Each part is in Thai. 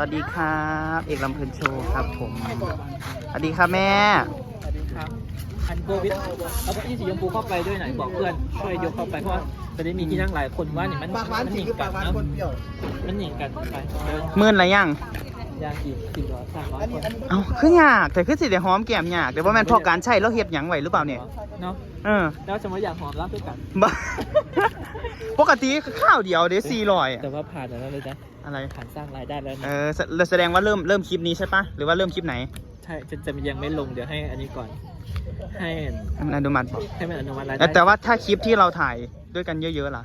สวัสดีครับ เอกลำเพลินโชว์ครับผมสวัสดีครับแม่สวัสดีครับอันโกวิดเอาเก้าอี้สีชมพูเข้าไปด้วยหน่อยบอกเพื่อนช่วยยกเข้าไปเพราะว่าจะได้มีที่นั่งหลายคนว่าเนี่ยมันปากหวานมันจหรินีงคือกัปานกหวานเนาะคนเปรี้ยวมันหนีกันไปเดินมื่นอะไรยังยางกี่สี่ร้อยสามร้อยอันคนี้นอันนี้เอ้าคือยากแต่คือสิเดี๋ยวหอมแก้มยากเดี๋ยวว่าแม่นพอการใช้แล้วเฮ็ดหยังไหวหรือเปล่าเนี่ยเนาะเออแล้วสมมติอยากหอมรับด้วยกันบ้าปกติข้าวเดียวเดี๋ยวสี่ร้อยแต่ว่าผ่านแล้วเลยนะ อะไรผ่านสร้างรายได้แล้วเอนะอแสแสดงว่าเริ่มเริ่มคลิปนี้ใช่ปะหรือว่าเริ่มคลิปไหนใช่จะจะยังไม่ลงเดี๋ยวให้อันนี้ก่อน ให้ให้มันอนุมัติบอกให้มันอนุมัติรายแต่ได้แต่ว่าถ้าคลิปที่เราถ่ายด้วยกันเยอะๆล่ะ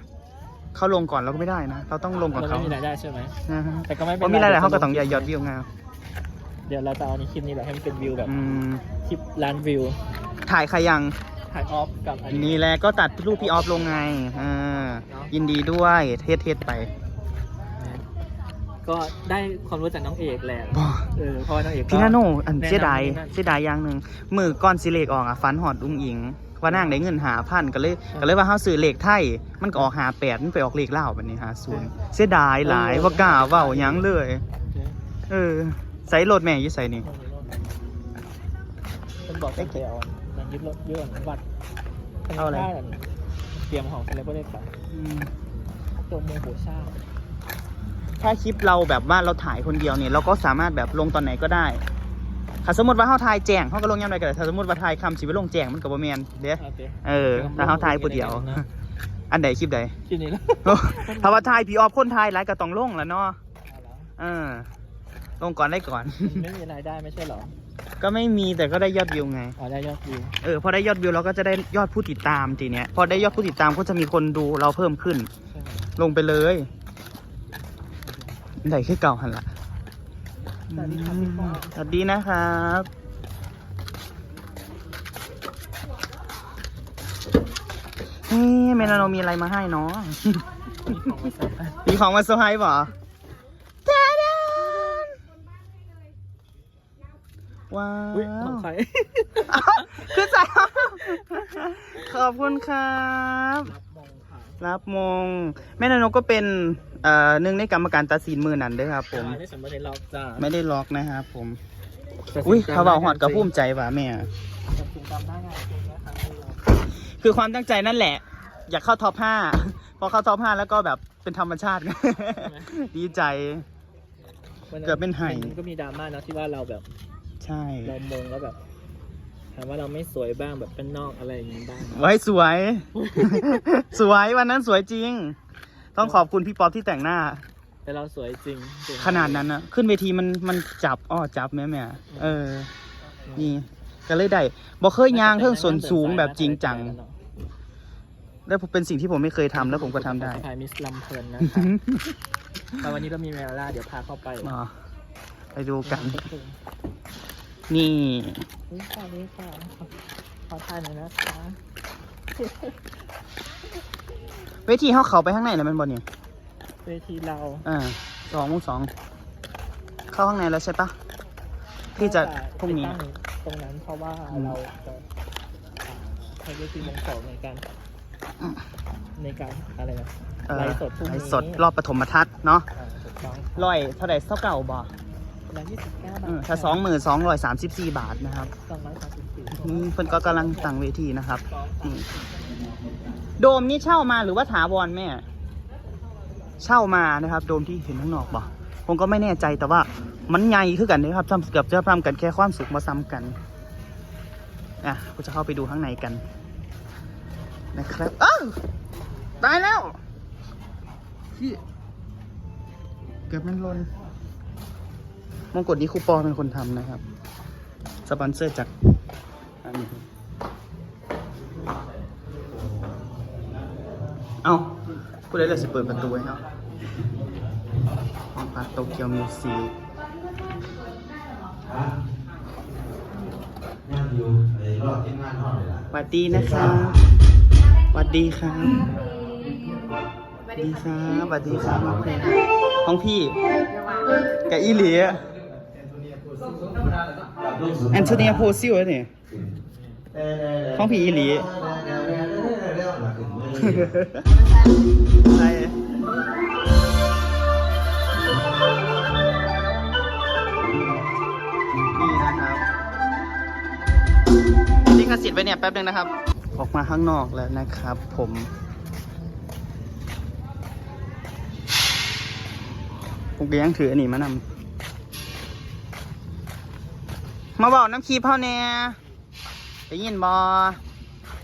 เขาลงก่อนเราก็ไม่ได้นะ เราต้องลงก่อนเราเขาไม่มีรายได้ใช่ไหมนะฮะแต่ก็ไม่เพเป็นราะมีรายได้เขาก็ต้องยอดวิวไงเดี๋ยวเราจะเอาในคลิปนี้แหละให้มันเป็นวิวแบบอืมคลิปล้านวิวถ่ายใครยังถ่ายออฟกับอันนี้ นี่แหละก็ตัดรูปพี่ออฟลงไงอ่ายินดีด้วยเทสเทสไป ก็ได้ความรู้จากน้องเอกแหละบ่เออเพราะว่าน้องเอกก็ พี่นาโนอันแนะนำเสียดายนี่นั่นเสียดายอย่างหนึ่งมือก้อนสิเลกออกอะฟันหอดอุ้งอิง ว่านั่งได้เงินหาพันก็เลยก็เลยว่าเฮาซื้อเลขไทย มันก็ออกหาแปดมันไปออกเลขเล่าวแบบนี้หาศูนย์เสียดายหลายว่ากล้าเว้าหยังเลย เออใส่รถแม่อยู่ใส่นี่ฉันบอกตั้งแต่เอามันยึดรถเยอะวัดเอาอะไรเตรียมของอะไรก็ได้ไปอืมตัวโมโหชา ถ้าคลิปเราแบบว่าเราถ่ายคนเดียวเนี่ยเราก็สามารถแบบลงตอนไหนก็ได้ถ้าสมมติว่าเฮาถ่ายแจ้งเฮาก็ลงยามใดก็ได้ถ้าสมมติว่าถ่ายคำสิไปลงแจ้งมันก็บ่แม่นเด้โอเคเออถ้าเฮาถ่ายผู้เดียว อันใดคลิปใดคลิปนี้แล้วถ้าว่าทายพี่ออฟคนทายไลฟ์ก็ต้องลงแล้วเนาะเอาละเออลงก่อนได้ก่อน ไม่มีรายได้ไม่ใช่เหรอ ก็ไม่มีแต่ก็ได้ยอดวิวไง อ๋อได้ยอดวิว เออพอได้ยอดวิวเราก็จะได้ยอดผู้ติดตามทีเนี้ย พอได้ยอดผู้ติดตามก็จะมีคนดูเราเพิ่มขึ้นใช่ไหมลงไปเลย ได้แค่เก่าหันละสวัสดีครับพี่ปอสวัสดีนะครับเฮ้ยเมลาโนมีอะไรมาให้เนาะมีของมาส่งมีของมาเซอร์ไพรส์เปล่าแจ๊ดนว้าอุ้ยขอวงใครขึ้นใจขอบคุณครับ รับมงค่ะรับมงแม่นานกก็เป็น เอ่อหนึ่งในกรรมการตัดสินมือนั้นด้วยครับ ผมได้สมบัติในรอบจ้าไม่ได้ล็อกนะครับผม อุ้ยเขาบอกหอดกับภูมิใจว่ะแม่ จับกลุ่มจำได้ไงคุณนะครับคือความตั้งใจนั่นแหละ อยากเข้าท็อปห้าพอเข้าท็อปห้าแล้วก็แบบเป็นธรรมชาติ ดีใจวันเกือบเป็นไห่ มัก็มีดราม่าเนอะที่ว่าเราแบบใช่เรามงแล้วแบบถามว่าเราไม่สวยบ้างแบบเป็นนอกอะไรอย่างนี้บ้างไว้สวย สวยวันนั้นสวยจริง ต้องขอบคุณพี่ป๊อปที่แต่งหน้า แต่เราสวยจริงจริงขนาดนั้นนะขึ้นเวทีมันมันจับอ้อจับแม่แม่เออ นี่ ก็เลยได้บอกเคยยางเทิงส่วนสูงแบบจริงจังแล้วเป็นสิ่งที่ผมไม่เคยทำแล้วผมก็ทำได้ถ่ายมิสลำเพลินนะคะแต่วันนี้เรามีเวลาเดี๋ยวพาเข้าไปอ๋อไปดูกัน นี่นี่ค่ะนี่ค่ะขอถ่ายหน่อยนะคะ เวทีเขาเขาไปข้างในนะแมันบอลเนี่ยเวทีเราอ่าสองโมงสองเข้าข้างในแล้วใช่ปะที่จะพรุ่งนี้ไปตั้ตรงนั้นเพราะว่าอืมเราจะอ่าใช้เวทีมงสองในการในการอะไรนะเอ่อไลฟ์สดพรุ่งไลนี้ฟ์สดรอบปฐมทัศน์เนาะอ่าถูกต้องร้อยเท่าไหร่เท่าเก่าบ่ร้อยยี่สิบเก้าบาเอทอถ้าสองหมื่นสองร้อยสามสิบสี่บาทนะครับสองร้อยสามสิบสี่นี่เพิ่นก็กำลังตั้งเวทีนะครับนี่ โดมนี่เช่ามาหรือว่าถาวรแม่ เช่ามานะครับ โดมที่เห็นข้างนอกบ่ผมก็ไม่แน่ใจแต่ว่ามันใหญ่คือกันนะครับซ้ำเกือบจะซ้ำกันแค่ความสุขมาซ้ำกันอะก็จะเข้าไปดูข้างในกันนะครับอ้าวตายแล้วพี่เกือบมันลนมงกุฎนี้ครูปอเป็นคนทำนะครับ สปอนเซอร์จากอันนี้ เอาผู้ใดเลยสิเปิดประตูให้เนาะห้องพักโตเกียวมิวสิกยังอยู่ไอ้รอบที่งานห้องเลยล่ะสวัสดีนะครับสวัสดีครับสวัสดีครับสวัสดีครับห้องพี่กับอีหลีอะแอนโทเนียโพซิลเนี่ยห้องผีอีหลี ใช่นี่นะครับลิขสิทธิ์ไปเนี่ยแป๊บนึงนะครับ ออกมาข้างนอกแล้วนะครับผมพวกเลี้ยงถืออันนี้มานำมาบอกน้ำคีพ่อแน่ไปยินบอ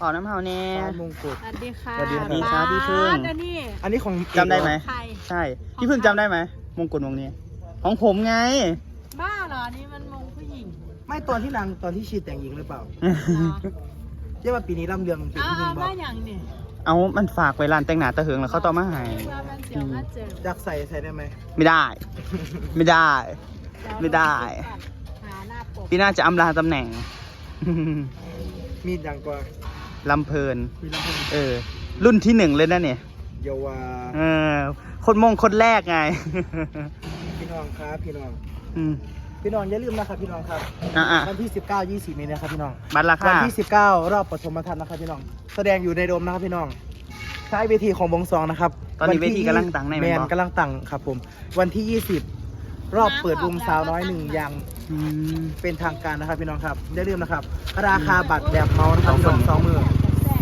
บอกน้ำเผาแน่ร้านมงกุฎ สวัสดีค่ะสวัสดีครับสวัสดีครับพี่พึ่งบ้านอันนี้อันนี้ของจำได้ไหม ใครใช่ พี่เพิ่งจำได้ไหมมงกุฎวงนี้ ของผมไง บ้าเหรอนี่มันมงผู้หญิงไม่ตอนที่นางตอนที่ชีแต่งหญิงหรือเปล่าเหรอเรียกว่าปีนี้ร่ำเรืองเป็นเอาที่หนึ่เอางบอบ้ากอย่างนี่เอามันฝากไว้ร้านแต่งหน้าตะเหิงแล้วเขาต่อมาให้ว่ามันเสียวมาเจออยากใส่ใส่ได้ไหมไม่ได้ ไม่ได้ ไม่ได้ หาหน้าปกพี่น่าจะอำลาตำแหน่ง มีดังกว่า ลำเพลินมีลำโพงเออ รุ่นที่หนึ่งเลยนะเนี่ย เยาวาเออ คนมงคนแรกไง พี่น้องครับพี่น้อง อืมพี่น้องอย่าลืมนะครับพี่น้องครับอะอะวันที่ 19 20นี้นะครับพี่น้องบัตรราวัคาที่ 19 รอบปฐมทัศน์นะครับพี่น้อง แสดงอยู่ในโดมนะครับพี่น้องใช้เวทีของวงซองนะครับตอนนี้เวทีกำลังตั้งในแมแมนนกำลังตั้งครับผม วันที่ 20 รอบเปิดวงสาวน้อยหนึ่งอย่างอืม เป็นทางการนะครับพี่น้องครับอย่าลืมนะครับ ราคาบัตรแบบเมาส์นะครับพี่น้องสองหมื่น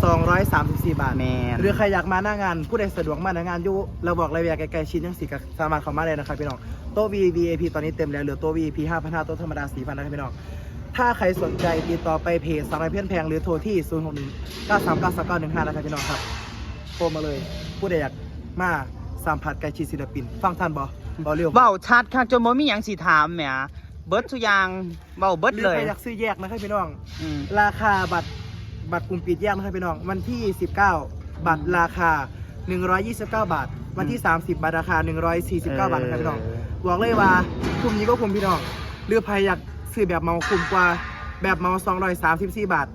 สองร้อยสามสิบสี่บาท แมน หรือใครอยากมาหน้างาน ผู้ใดสะดวกมาหน้างานอยู่เราบอกระยะไกลๆชิ้นยังสีกับสามารถเข้ามาเลยนะครับพี่น้องโต๊ะ VIP ตอนนี้เต็มแล้วเหลือโต๊ะ VIP 5,500โต๊ะธรรมดา4,000นะครับพี่น้องถ้าใครสนใจติดต่อไปเพจสาวน้อยเพื่อนแพงหรือโทรที่0 6 1 9 3 9 3 9 1 5นะครับพี่น้องครับโทรมาเลย ผู้ใดอยากมาสัมผัสใกล้ชิดศิลปิน ฟังท่านบอบอเร็วเบ้าชัดค่ะจนบ่มีหยังสีถามแหม เบิร์ดทุกอย่างเบ้าเบิร์ดหรือเลย ใครอยากซื้อแยกนะครับพี่น้อง อืม ราคาบัตรบัตรกลุ่มปิดแยกนะครับพี่น้อง วันที่ 19 บัตรราคา 129 บาท วันที่ 30 บัตรราคา 149 บาทนะครับพี่น้อง บอกเลยว่าคุ้มนี้ก็คุ้มพี่น้องหรือใครอยากซื้อแบบเมาคุ้มกว่าแบบเมา234 บาท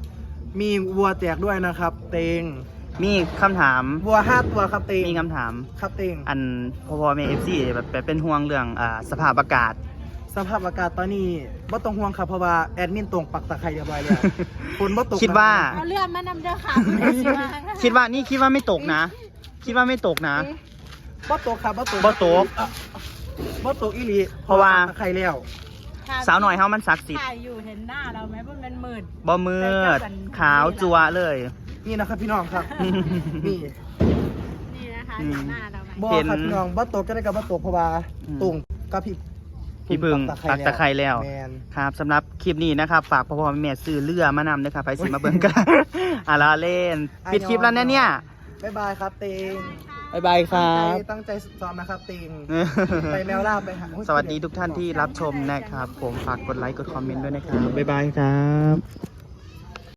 มีวัวแจกด้วยนะครับ เตงมีคำถาม วัว 5 ตัวครับเตงมีคำถาม ครับเตง อันพอพอเมเอฟซีแบบแบบเป็นห่วงเรื่องอ่าสภาพอากาศ สภาพอากาศตอนนี้บ่ต้องห่วงครับเพราะว่าแอดมินตรงปักตะไคร้เรียบร้อยแล้วฝนบ่ตกคิดว่า เอาเลื่อนมานำเด้อค่ะคุณสิมาคิดว่านี่คิดว่าไม่ตกนะ คิดว่าไม่ตกนะ บ่ตกครับบ่ตกบ่ตกบ่ตกอีหลีเพราะว่า ปักตะไคร้แล้ว สาวหน่อยเฮามันศักดิ์สิทธิ์ถ่ายอยู่เห็นหน้าเราไหมว่ามันมืด บ่มืดขาวจัวเลย นี่นะครับพี่น้องครับนี่นี่นะคะอืมเห็นหน้าเราไหมบ่เห็น ครับพี่น้องบ่ตกก็ได้กับบ่ตกเพราะว่าอืมตุงกับพี่ พี่พึ่งปักตะไคร้แล้ว แมนครับสำหรับคลิปนี้นะครับ ฝากพ่อพ่อแม่ซื้อเรือมานำนะครับไปสิมาเบิ่งกันอะละเล่น ปิดคลิปแล้วนะเนี่ยบ๊ายบายครับเตงบ๊ายบายครัตั้งบใจตั้งใจซ้อมนะครับเตงไปแมวล่าไปหาสวัสดีทุกท่านที่รับชมนะครับ ผมฝากกดไลค์กดคอมเมนต์ด้วยนะครับ บ๊ายบายครับ